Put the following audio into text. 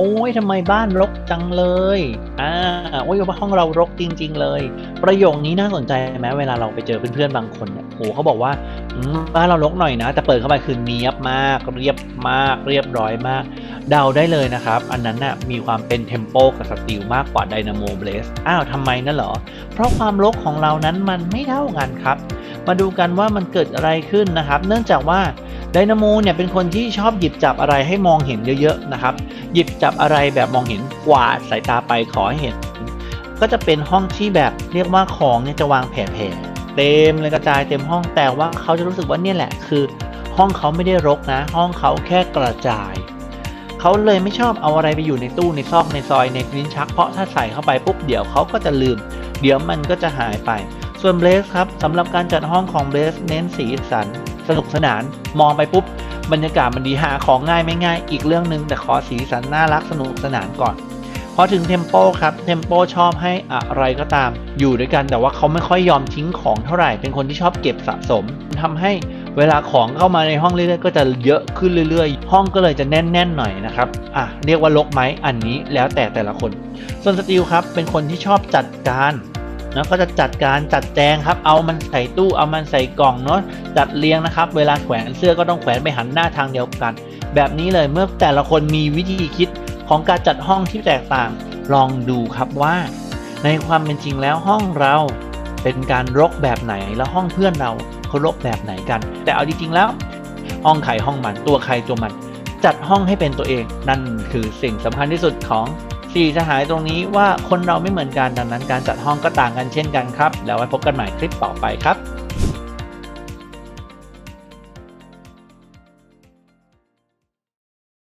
โอ้ยทำไมบ้านรกจังเลยอ่าโอ้ยว่าห้องเรารกจริง ๆ เลย ประโยคนี้น่าสนใจไหมเวลาเราไปเจอเพื่อนๆบางคนเนี่ยโอ้เขาบอกว่าบ้านเรารกหน่อยนะ แต่เปิดเข้าไปคือเนียบมาก เรียบมาก เรียบร้อยมาก เดาได้เลยนะครับ อันนั้นน่ะมีความเป็นเทมโปกับสตีลมากกว่าไดนาโมเบลสอ้าวทำไมนั่นเหรอ เพราะความรกของเรานั้นมันไม่เท่ากันครับ มาดูกันว่ามันเกิดอะไรขึ้นนะครับ เนื่องจากว่า ไดนาโมเนี่ยเป็นคนที่ชอบหยิบจับอะไรให้มองเห็นเยอะๆนะครับ หยิบจับอะไรแบบมองเห็นกวาดสายตาไปขอให้เห็น ก็จะเป็นห้องที่แบบเรียกว่าของเนี่ยจะวางแผ่ๆเต็มเลยกระจายเต็มห้องแต่ว่าเขาจะรู้สึกว่าเนี่ยแหละคือ ห้องเขาไม่ได้รกนะ ห้องเขาแค่กระจายเขาเลยไม่ชอบเอาอะไรไปอยู่ในตู้ในซอกในซอยในลิ้นชัก เพราะถ้าใส่เข้าไปปุ๊บเดี๋ยวเขาก็จะลืม เดี๋ยวมันก็จะหายไป ส่วนเบสครับสำหรับการจัดห้องของเบสเน้นสีสัน สนุกสนานมองไปปุ๊บบรรยากาศมันดีหาของง่ายไม่ง่ายอีกเรื่องหนึ่งแต่ขอสีสันน่ารักสนุกสนานก่อนพอถึงเทมโปครับเทมโปชอบให้อะไรก็ตาม อยู่ด้วยกันแต่ว่าเขาไม่ค่อยยอมทิ้งของเท่าไหร่เป็นคนที่ชอบเก็บสะสมทำให้เวลาของเข้ามาในห้องเรื่อยๆก็จะเยอะขึ้นเรื่อยๆ ห้องก็เลยจะแน่นๆหน่อยนะครับอะเรียกว่าลกไหมอันนี้แล้วแต่แต่ละคนส่วนสตีลครับเป็นคนที่ชอบจัดการ นะก็จะจัดการจัดแจงครับ เอามันใส่ตู้เอามันใส่กล่องเนาะจัดเรียงนะครับ เวลาแขวนเสื้อก็ต้องแขวนไปหันหน้าทางเดียวกัน แบบนี้เลยเมื่อแต่ละคนมีวิธีคิดของการจัดห้องที่แตกต่าง ลองดูครับว่า ในความเป็นจริงแล้วห้องเราเป็นการรกแบบไหนแล้วห้องเพื่อนเราเขารกแบบไหนกัน แต่เอาจริงๆแล้ว ห้องใครห้องมันตัวใครตัวมัน จัดห้องให้เป็นตัวเองนั่นคือสิ่งสำคัญที่สุดของ สี่สหายตรงนี้ว่าคนเราไม่เหมือนกันดังนั้นการจัดห้องก็ต่างกันเช่นกันครับ แล้วไว้พบกันใหม่คลิปต่อไปครับ